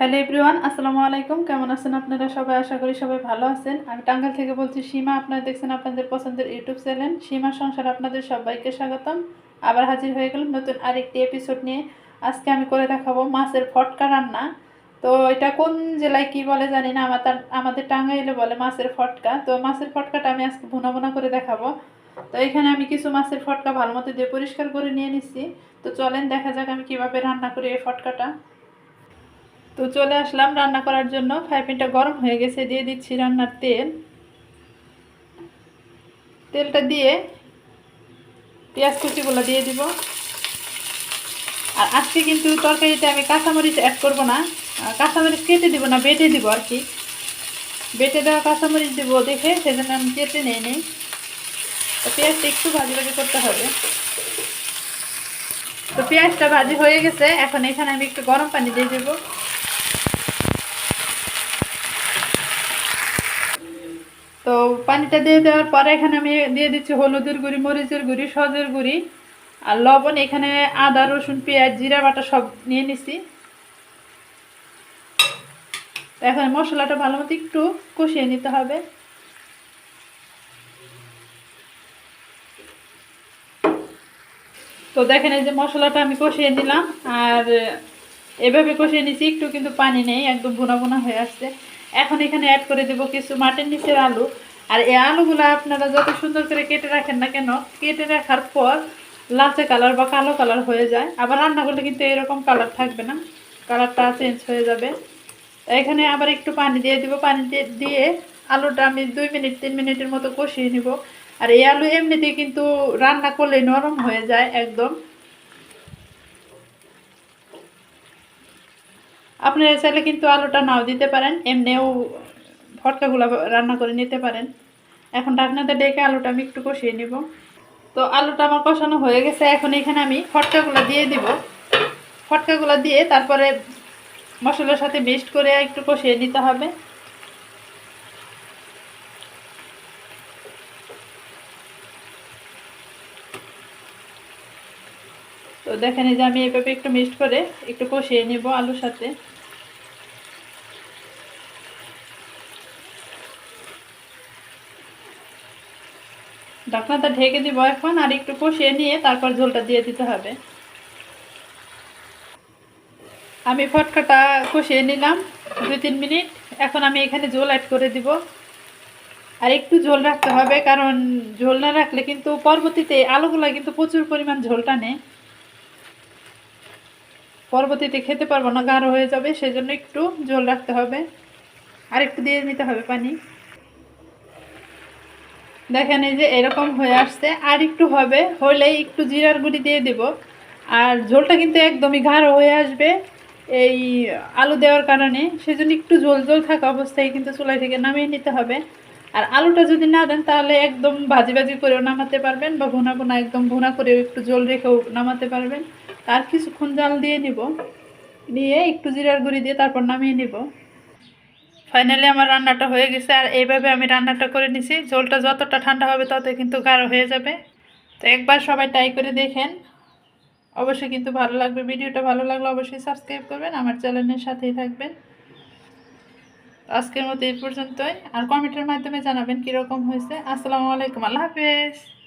Hello everyone, আসসালামু আলাইকুম। কেমন আছেন আপনারা সবাই? আশা করি সবাই ভালো আছেন। আমি টাঙ্গাল থেকে বলছি সীমা। আপনারা দেখছেন আপনাদের পছন্দের ইউটিউব চ্যানেল সীমা সংসার। আপনাদের সবাইকে স্বাগতম। আবার হাজির হয়ে গেলাম নতুন আরেকটি এপিসোড নিয়ে। আজকে আমি করে দেখাবো মাছের ফটকা রান্না। তো এটা কোন জেলায় কি বলে জানি না। আমাদের আমাদের টাঙ্গাইলে বলে মাছের ফটকা। তো মাছের ফটকাটা আমি আজকে ভুনা ভুনা করে দেখাবো। তো এখানে আমি কিছু মাছের ফটকা ভালো মতো দিয়ে পরিষ্কার করে নিয়ে নিচ্ছি। তো চলেন দেখা যাক আমি কীভাবে রান্না করি এই ফটকাটা। তো চলে আসলাম রান্না করার জন্য। ফ্রাই প্যানটা গরম হয়ে গেছে, দিয়ে দিচ্ছি রান্নার তেল। তেলটা দিয়ে পেঁয়াজ কুচিগুলো দিয়ে দিব। আর আজকে কিন্তু তরকারিতে আমি কাঁচামরিচ অ্যাড করব না। কাঁচামরিচ কেটে দিব না, বেটে দিব আর কি। বেটে দেওয়া কাঁচামরিচ দিব দেখে, সেজন্য আমি কেটে নিয়ে নিই। তো পেঁয়াজটা একটু ভাজি ভাজি করতে হবে। তো পেঁয়াজটা ভাজি হয়ে গেছে, এখন এখানে আমি একটু গরম পানি দিয়ে দেবো। তো পানিটা দিয়ে দেওয়ার পরে এখানে আমি দিয়ে দিচ্ছি হলুদের গুঁড়ি, মরিচের গুঁড়ি, সজের গুঁড়ি আর লবণ। এখানে আদা, রসুন, পেঁয়াজ, জিরা, বাটা সব নিয়ে নিছি। এখন মশলাটা ভালো মতো একটু কষিয়ে নিতে হবে। তো দেখেন এই যে মশলাটা আমি কষিয়ে নিলাম। আর এভাবে কষিয়ে নিছি, একটু কিন্তু পানি নেই, একদম ভুনা ভুনা হয়ে আসছে। এখন এখানে অ্যাড করে দেবো কিছু মাটির নিচের আলু। আর এই আলুগুলো আপনারা যত সুন্দর করে কেটে রাখেন না কেন, কেটে রাখার পর লালচে কালার বা কালো কালার হয়ে যায়। আবার রান্না করলে কিন্তু এরকম কালার থাকবে না। কালারটা চেঞ্জ হয়ে যাবে। এখানে আবার একটু পানি দিয়ে দিব। পানি দিয়ে- আলুটা আমি দুই মিনিট, তিন মিনিটের মতো কষিয়ে নিব। আর এই আলু এমনিতেই কিন্তু রান্না করলে নরম হয়ে যায় একদম। আপনারা চাইলে কিন্তু আলুটা নাও দিতে পারেন, এমনিও ফটকাগুলো রান্না করে নিতে পারেন। এখন ঢাকনাতে ডেকে আলুটা আমি একটু কষিয়ে নিব। তো আলুটা আমার কষানো হয়ে গেছে, এখন এখানে আমি ফটকাগুলো দিয়ে দিব। ফটকাগুলো দিয়ে তারপরে মশলার সাথে মিক্সড করে একটু কষিয়ে নিতে হবে। তো দেখেন যে আমি এভাবে একটু মিক্সড করে একটু কষিয়ে নিব আলুর সাথে। ঢাকনাটা ঢেকে দিব এখন আর একটু কষিয়ে নিয়ে তারপর ঝোলটা দিয়ে দিতে হবে। আমি ফটকাটা কষিয়ে নিলাম দুই তিন মিনিট। এখন আমি এখানে ঝোল অ্যাড করে দিব। আর একটু ঝোল রাখতে হবে, কারণ ঝোল না রাখলে কিন্তু পরবর্তীতে আলুগুলা কিন্তু প্রচুর পরিমাণ ঝোলটা নেয়। পরবর্তীতে খেতে পারব না, গাঢ় হয়ে যাবে, সেজন্য একটু জল রাখতে হবে। আর একটু দিয়ে নিতে হবে পানি। দেখেন এই যে এরকম হয়ে আসছে। আর একটু হবে হলে একটু জিরার গুঁড়ি দিয়ে দেব। আর ঝোলটা কিন্তু একদমই গাঢ় হয়ে আসবে এই আলু দেওয়ার কারণে। সেজন্য একটু জল জল থাকা অবস্থায় কিন্তু চুলাই থেকে নামিয়ে নিতে হবে। আর আলুটা যদি না দেন, তাহলে একদম ভাজি ভাজি করেও নামাতে পারবেন বা ভুনা ভুনা, একদম ভুনা করেও একটু জল রেখেও নামাতে পারবেন। আর কিছুক্ষণ জাল দিয়ে নিব। নিয়ে একটু জিরার গুঁড়ি দিয়ে তারপর নামিয়ে নিব। ফাইনালি আমার রান্নাটা হয়ে গেছে আর এইভাবে আমি রান্নাটা করে নিছি। ঝোলটা যতটা ঠান্ডা হবে তত কিন্তু গাঢ় হয়ে যাবে। তো একবার সবাই ট্রাই করে দেখেন। অবশ্যই কিন্তু ভালো লাগবে। ভিডিওটা ভালো লাগলে অবশ্যই সাবস্ক্রাইব করবেন। আমার চ্যানেলের সাথেই থাকবেন। আজকের মতো এই পর্যন্তই। আর কমেন্টের মাধ্যমে জানাবেন কীরকম হয়েছে। আসসালামু আলাইকুম। আল্লাহ হাফেজ।